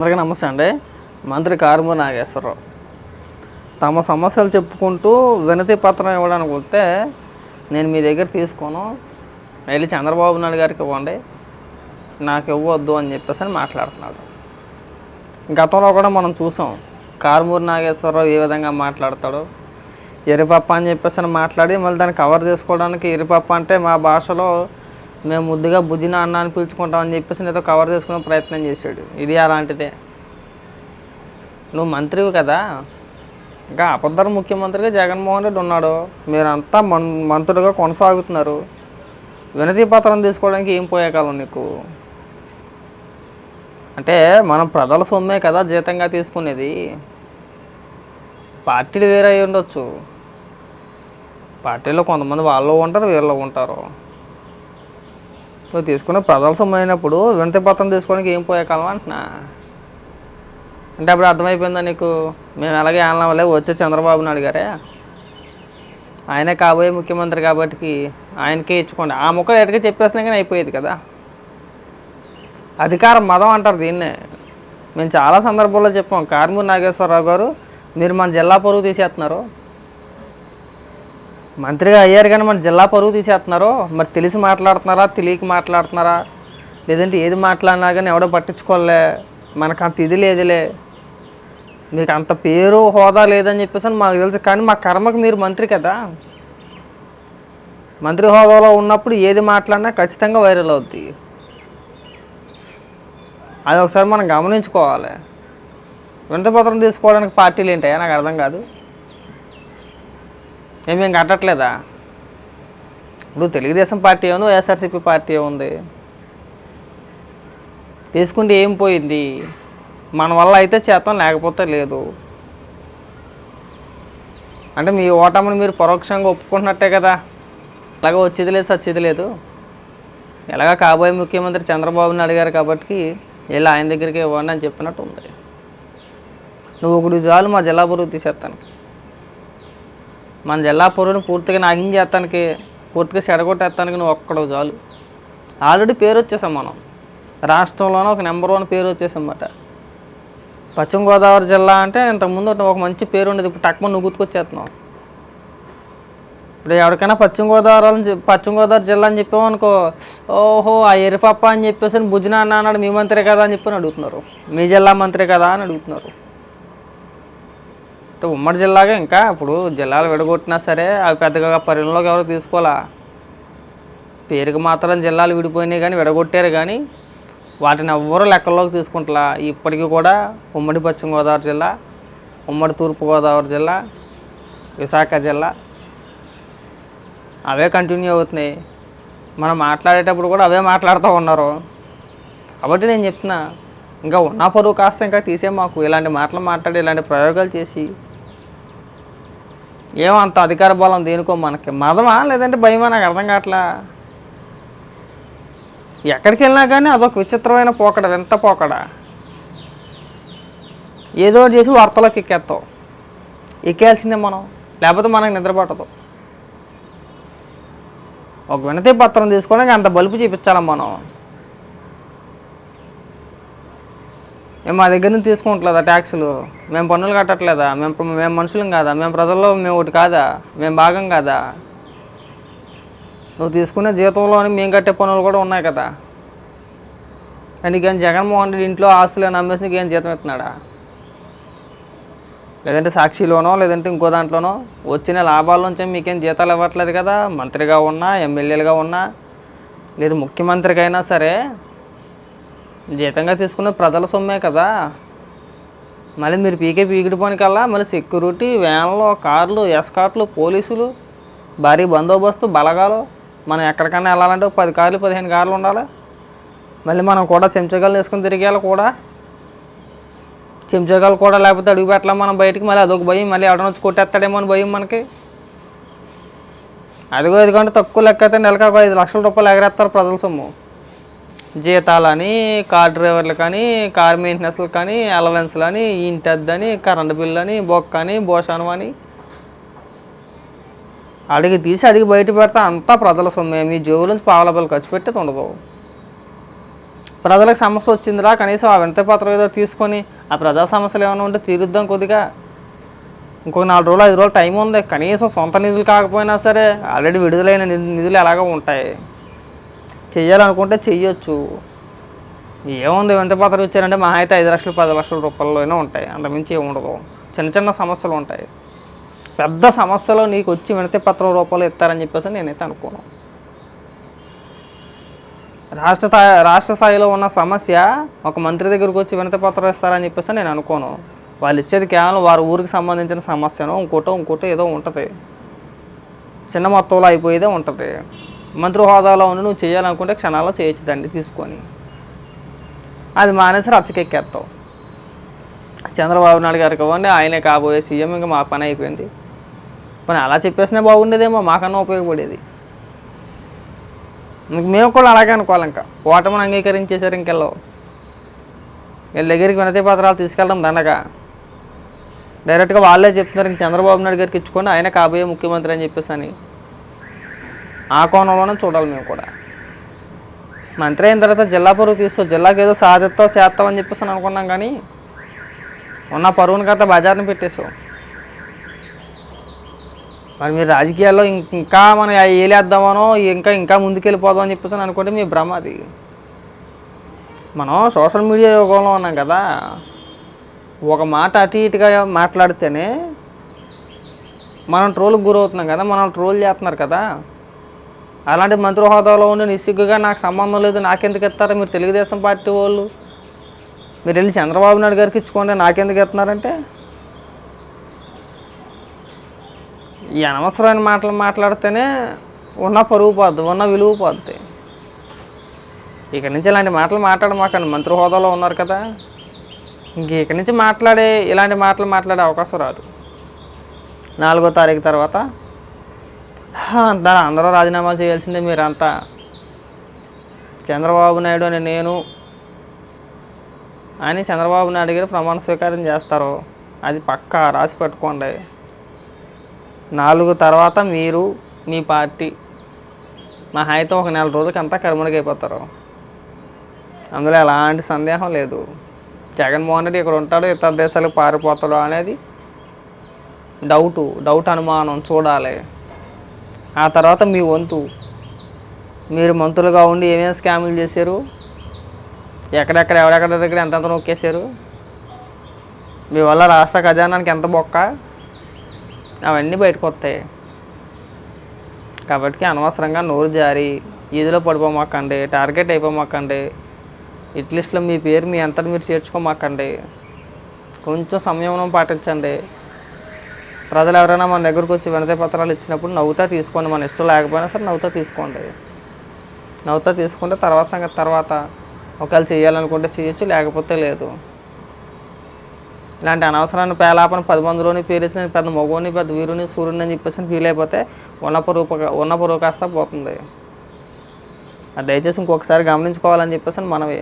అందరికీ నమస్తే అండి. మంత్రి కారుమూరి నాగేశ్వరరావు. తమ సమస్యలు చెప్పుకుంటూ వినతి పత్రం ఇవ్వడానికి వస్తే నేను మీ దగ్గర తీసుకోను. వెళ్ళి చంద్రబాబు నాయుడు గారికి ఇవ్వండి. నాకు ఇవ్వద్దు అని చెప్పేసి అని మాట్లాడుతున్నాడు. గతంలో కూడా మనం చూసాం కారుమూరి నాగేశ్వరరావు ఏ విధంగా మాట్లాడతాడు. ఎరిపప్ప అని చెప్పేసి అని మాట్లాడి మళ్ళీ దాన్ని కవర్ చేసుకోవడానికి ఎరిపప్ప అంటే మా భాషలో మేము ముద్దుగా బుజ్జిన అన్న అని పిలుచుకుంటామని చెప్పేసి ఏదో కవర్ చేసుకునే ప్రయత్నం చేశాడు. ఇది అలాంటిదే. నువ్వు మంత్రివి కదా? ఇంకా అబద్ధర ముఖ్యమంత్రిగా జగన్మోహన్ రెడ్డి ఉన్నాడు. మీరంతా మన్ మంత్రులుగా కొనసాగుతున్నారు. వినతి పత్రం తీసుకోవడానికి ఏం పోయేకాలం నీకు? అంటే మనం ప్రజల సొమ్మే కదా జీతంగా తీసుకునేది. పార్టీలు వేరే అయి ఉండొచ్చు. పార్టీలో కొంతమంది వాళ్ళు ఉంటారు వీళ్ళు ఉంటారు. నువ్వు తీసుకునే ప్రజల సొమ్ము అయినప్పుడు వినతి పత్రం తీసుకోవడానికి ఏం పోయే కాలం అంటున్నా? అంటే అప్పుడు అర్థమైపోయిందా నీకు? మేము ఎలాగే ఆనలే వచ్చే చంద్రబాబు నాయుడు గారే ఆయనే కాబోయే ముఖ్యమంత్రి కాబట్టి ఆయనకే ఇచ్చుకోండి. ఆ ముఖం ఎటుగా చెప్పేసినా కానీ అయిపోయేది కదా. అధికారం మదం అంటారు దీన్నే. మేము చాలా సందర్భాల్లో చెప్పాం కార్మూరి నాగేశ్వరరావు గారు మీరు మన జిల్లా పొరుగు తీసేస్తున్నారు. మంత్రిగా అయ్యారు కానీ మన జిల్లా పరువు తీసేస్తున్నారు. మరి తెలిసి మాట్లాడుతున్నారా తెలియక మాట్లాడుతున్నారా? లేదంటే ఏది మాట్లాడినా కానీ ఎవడో పట్టించుకోలే. మనకు అంత ఇది లేదులే. మీకు అంత పేరు హోదా లేదని చెప్పేసి అని మాకు తెలుసు. కానీ మా కర్మకు మీరు మంత్రి కదా. మంత్రి హోదాలో ఉన్నప్పుడు ఏది మాట్లాడినా ఖచ్చితంగా వైరల్ అవుద్ది. అది ఒకసారి మనం గమనించుకోవాలి. వింతపత్రం తీసుకోవడానికి పార్టీలు ఏంటాయా నాకు అర్థం కాదు. ఏమేం కట్టట్లేదా ఇప్పుడు తెలుగుదేశం పార్టీ ఏముంది వైఎస్ఆర్సీపీ పార్టీ ఏముంది? తీసుకుంటే ఏం పోయింది? మన వల్ల అయితే చేతం లేకపోతే లేదు. అంటే మీ ఓటమిని మీరు పరోక్షంగా ఒప్పుకుంటున్నట్టే కదా? ఎలాగ వచ్చేది లేదు సచ్చేది లేదు. ఎలాగ కాబోయే ముఖ్యమంత్రి చంద్రబాబు నాయుడు గారు కాబట్టి వెళ్ళి ఆయన దగ్గరికి ఇవ్వండి అని చెప్పినట్టు ఉంది. నువ్వు ఒకటి చాలు మా జిల్లా బరువు చేస్తాను మన జిల్లా పొరువుని పూర్తిగా నాగించేస్తానికి పూర్తిగా చెడగొట్టేస్తానికి నువ్వు ఒక్కడో చాలు. ఆల్రెడీ పేరు వచ్చేసాం మనం. రాష్ట్రంలోనే ఒక నెంబర్ వన్ పేరు వచ్చేసామన్నమాట పశ్చిమ గోదావరి జిల్లా అంటే ఇంతకుముందు ఒక మంచి పేరు ఉండేది. ఇప్పుడు టక్మ నువ్వు గుర్తుకొచ్చేస్తున్నావు. ఇప్పుడు ఎవరికైనా పశ్చిమ గోదావరి అని పశ్చిమ గోదావరి జిల్లా అని చెప్పామనుకో ఓహో ఆ ఎరిపప్ప అని చెప్పేసి భుజన అన్న అన్నాడు మీ మంత్రి కదా అని చెప్పి అడుగుతున్నారు. మీ జిల్లా మంత్రి కదా అని అడుగుతున్నారు. అంటే ఉమ్మడి జిల్లాగా ఇంకా ఇప్పుడు జిల్లాలు విడగొట్టినా సరే అవి పెద్దగా పరిగణలోకి ఎవరు తీసుకోవాలా? పేరుకి మాత్రం జిల్లాలు విడిపోయినాయి కానీ విడగొట్టారు కానీ వాటిని ఎవ్వరూ లెక్కల్లోకి తీసుకుంటలా. ఇప్పటికీ కూడా ఉమ్మడి పశ్చిమ గోదావరి జిల్లా ఉమ్మడి తూర్పుగోదావరి జిల్లా విశాఖ జిల్లా అవే కంటిన్యూ అవుతున్నాయి. మనం మాట్లాడేటప్పుడు కూడా అవే మాట్లాడుతూ ఉన్నారు. కాబట్టి నేను చెప్తున్నా ఇంకా ఉన్న పరువు కాస్త ఇంకా తీసే మాకు. ఇలాంటి మాటలు మాట్లాడి ఇలాంటి ప్రయోగాలు చేసి ఏమో అంత అధికార బలం దేనికో మనకి? మదమా? లేదంటే భయమా? నాకు అర్థం కావట్లా. ఎక్కడికి వెళ్ళినా కానీ అదొక విచిత్రమైన పోకడ వింత పోకడ. ఏదో ఒకటి చేసి వార్తలోకి ఎక్కేస్తావు ఎక్కేయాల్సిందే మనం. లేకపోతే మనకు నిద్రపట్టదు ఒక వినతి పత్రం తీసుకోవడానికి అంత బలుపు చూపించాలి మనం? మేము మా దగ్గర నుంచి తీసుకుంటలేదా ట్యాక్సులు? మేము పన్నులు కట్టట్లేదా? మేము మేము మనుషులం కాదా? మేము ప్రజల్లో మేము ఒకటి కాదా? మేము భాగం కాదా? నువ్వు తీసుకునే జీతంలోని మేము కట్టే పనులు కూడా ఉన్నాయి కదా. నీకేం జగన్మోహన్ రెడ్డి ఇంట్లో ఆస్తులు నమ్మేసి నీకేం జీతం ఇస్తున్నాడా? లేదంటే సాక్షిలోనో లేదంటే ఇంకో దాంట్లోనో వచ్చిన లాభాల నుంచి మీకేం జీతాలు ఇవ్వట్లేదు కదా? మంత్రిగా ఉన్నా ఎమ్మెల్యేలుగా ఉన్నా లేదు ముఖ్యమంత్రికైనా సరే జీతంగా తీసుకున్న ప్రజల సొమ్మే కదా. మళ్ళీ మీరు పీకే పీకిడి పనికల్లా మళ్ళీ సెక్యూరిటీ వ్యాన్లు కార్లు ఎస్కాట్లు పోలీసులు భారీ బందోబస్తు బలగాలు మనం ఎక్కడికైనా వెళ్ళాలంటే ఒక పది కార్లు పదిహేను కార్లు ఉండాలి. మళ్ళీ మనం కూడా చెంచగాలు వేసుకుని తిరిగేయాలి కూడా. చెంచగాలు కూడా లేకపోతే అడుగు పెట్టలేం మనం బయటికి మళ్ళీ అదొక భయం మళ్ళీ ఎవడన వచ్చి కొట్టేస్తాడేమో అని భయం మనకి. అదిగో ఇదిగోంటే తక్కువ లెక్క అయితే నెలకు ఒక ఐదు లక్షల రూపాయలు ఎగరేస్తారు ప్రజల సొమ్ము. జీతాలని కార్ డ్రైవర్లు కానీ కార్ మెయింటెనెన్స్లు కానీ అలవెన్స్లు అని ఇంటి అద్దని కరెంటు బిల్లు అని బొక్క అని భోషణం అని అడిగి తీసి అడిగి బయట పెడితే అంతా ప్రజల సొమ్మే. మీ జోబు నుంచి పావుల ఖర్చు పెట్టేది ఉండదు. ప్రజలకు సమస్య వచ్చిందిరా కనీసం ఆ వినతి పత్రం ఏదో తీసుకొని ఆ ప్రజా సమస్యలు ఏమైనా ఉంటే తీరుద్దాం కొద్దిగా. ఇంకొక నాలుగు రోజులు ఐదు రోజులు టైం ఉంది. కనీసం సొంత నిధులు కాకపోయినా సరే ఆల్రెడీ విడుదలైన నిధులు ఎలాగో ఉంటాయి. చెయ్యాలనుకుంటే చెయ్యొచ్చు. ఏముంది వినతి పత్రం ఇచ్చారంటే మా అయితే ఐదు లక్షలు పది లక్షల రూపాయలలోనే ఉంటాయి. అంతమించి ఏముండదు చిన్న చిన్న సమస్యలు ఉంటాయి. పెద్ద సమస్యలో నీకు వచ్చి వినతి పత్రం రూపాయలు ఇస్తారని చెప్పేసి నేనైతే అనుకోను. రాష్ట్ర స్థాయి రాష్ట్ర స్థాయిలో ఉన్న సమస్య ఒక మంత్రి దగ్గరకు వచ్చి వినతి పత్రం ఇస్తారని చెప్పేసి నేను అనుకోను. వాళ్ళు ఇచ్చేది కేవలం వారి ఊరికి సంబంధించిన సమస్యను ఇంకోటో ఇంకోటో ఏదో ఉంటుంది. చిన్న మొత్తంలో అయిపోయేదే ఉంటుంది. మంత్రి హోదాలో ఉండి నువ్వు చేయాలనుకుంటే క్షణాల్లో చేయొచ్చు దాన్ని తీసుకొని. అది మానేసి రచ్చకెక్కేస్తావు చంద్రబాబు నాయుడు గారికి ఇవ్వండి ఆయనే కాబోయే సీఎం ఇంకా మా పని అయిపోయింది. కానీ అలా చెప్పేసినా బాగుండేదేమో మాకన్నా ఉపయోగపడేది. మేము కూడా అలాగే అనుకోవాలి ఇంకా. ఓటమిని అంగీకరించేశారు ఇంకెళ్ళో వీళ్ళ దగ్గరికి వినతి పత్రాలు తీసుకెళ్ళడం దండగా. డైరెక్ట్గా వాళ్ళే చెప్తున్నారు ఇంక చంద్రబాబు నాయుడు గారికి ఇచ్చుకోండి ఆయన కాబోయే ముఖ్యమంత్రి అని చెప్పేసి అని. ఆ కోణంలోనే చూడాలి మేము కూడా. మంత్రి అయిన తర్వాత జిల్లా పరువు తీసుకో జిల్లాకి ఏదో సాధిస్తావు చేస్తామని అని చెప్పేసి అని అనుకున్నాం కానీ ఉన్న పరువుని కథ బజార్ని పెట్టేసావు మరి మీరు రాజకీయాల్లో ఇంకా మనం ఏలేద్దామనో ఇంకా ఇంకా ముందుకెళ్ళిపోదాం అని చెప్పేసి అని అనుకుంటే మీ భ్రమ అది. మనం సోషల్ మీడియా యుగంలో ఉన్నాం కదా ఒక మాట అటు ఇటుగా మాట్లాడితేనే మనం ట్రోల్కి గురవుతున్నాం కదా మనం ట్రోల్ చేస్తున్నారు కదా అలాంటి మంత్రి హోదాలో ఉండి నిస్సిగ్గుగా నాకు సంబంధం లేదు నాకెందుకు ఇస్తారా మీరు తెలుగుదేశం పార్టీ వాళ్ళు. మీరు వెళ్ళి చంద్రబాబు నాయుడు గారికి ఇచ్చుకోండి నాకెందుకు ఇస్తున్నారంటే ఈ అనవసరమైన మాటలు మాట్లాడితేనే ఉన్న పరుగు పోద్ది ఉన్న విలువ పోద్ది. ఇక నుంచి ఇలాంటి మాటలు మాట్లాడమాకండి మంత్రి హోదాలో ఉన్నారు కదా. ఇంక ఇక నుంచి మాట్లాడే ఇలాంటి మాటలు మాట్లాడే అవకాశం రాదు. నాలుగో తారీఖు తర్వాత "హా, దాని అందరూ రాజీనామాలు చేయాల్సిందే మీరంతా. చంద్రబాబు నాయుడు అని నేను అని చంద్రబాబు నాయుడు గారు ప్రమాణ స్వీకారం చేస్తారు. అది పక్కా రాసి పెట్టుకోండి. నాలుగు తర్వాత మీరు మీ పార్టీ మా అయితే ఒక నెల రోజులకంతా కర్మడికైపోతారు అందులో ఎలాంటి సందేహం లేదు. జగన్మోహన్ రెడ్డి ఇక్కడ ఉంటాడు ఇతర దేశాలకు పారిపోతాడు అనేది డౌటు డౌట్ అనుమానం చూడాలి. ఆ తర్వాత మీ వంతు. మీరు మంత్రులుగా ఉండి ఏమేమి స్కాములు చేశారు? ఎక్కడెక్కడ ఎవరెక్కడ దగ్గర ఎంతెంత నొక్కేశారు? మీ వల్ల రాష్ట్ర ఖజానానికి ఎంత బొక్క? అవన్నీ బయటకు వస్తాయి. కాబట్టి అనవసరంగా నోరు జారి ఈదిలో పడిపోమాకండి టార్గెట్ అయిపోమాకండి ఇట్లీస్ట్లో మీ పేరు మీ అంతటి మీరు చేర్చుకోమాకండి. కొంచెం సంయమనం పాటించండి. ప్రజలు ఎవరైనా మన దగ్గరకు వచ్చి వినతి పత్రాలు ఇచ్చినప్పుడు నవ్వుతా తీసుకోండి. మన ఇష్టం లేకపోయినా సరే నవ్వుతా తీసుకోండి. నవ్వుతా తీసుకుంటే తర్వాత సంగతి తర్వాత ఒకవేళ చేయాలనుకుంటే చేయొచ్చు లేకపోతే లేదు. ఇలాంటి అనవసరాన్ని పేలాపన పది మందిలోని పేరేసిన పెద్ద మగోని పెద్ద వీరుని సూర్యుని అని చెప్పేసి ఫీల్ అయిపోతే ఉన్న పొరుగు ఉన్న పొరుగు కాస్త పోతుంది. అది దయచేసి ఇంకొకసారి గమనించుకోవాలని చెప్పేసి మనవి.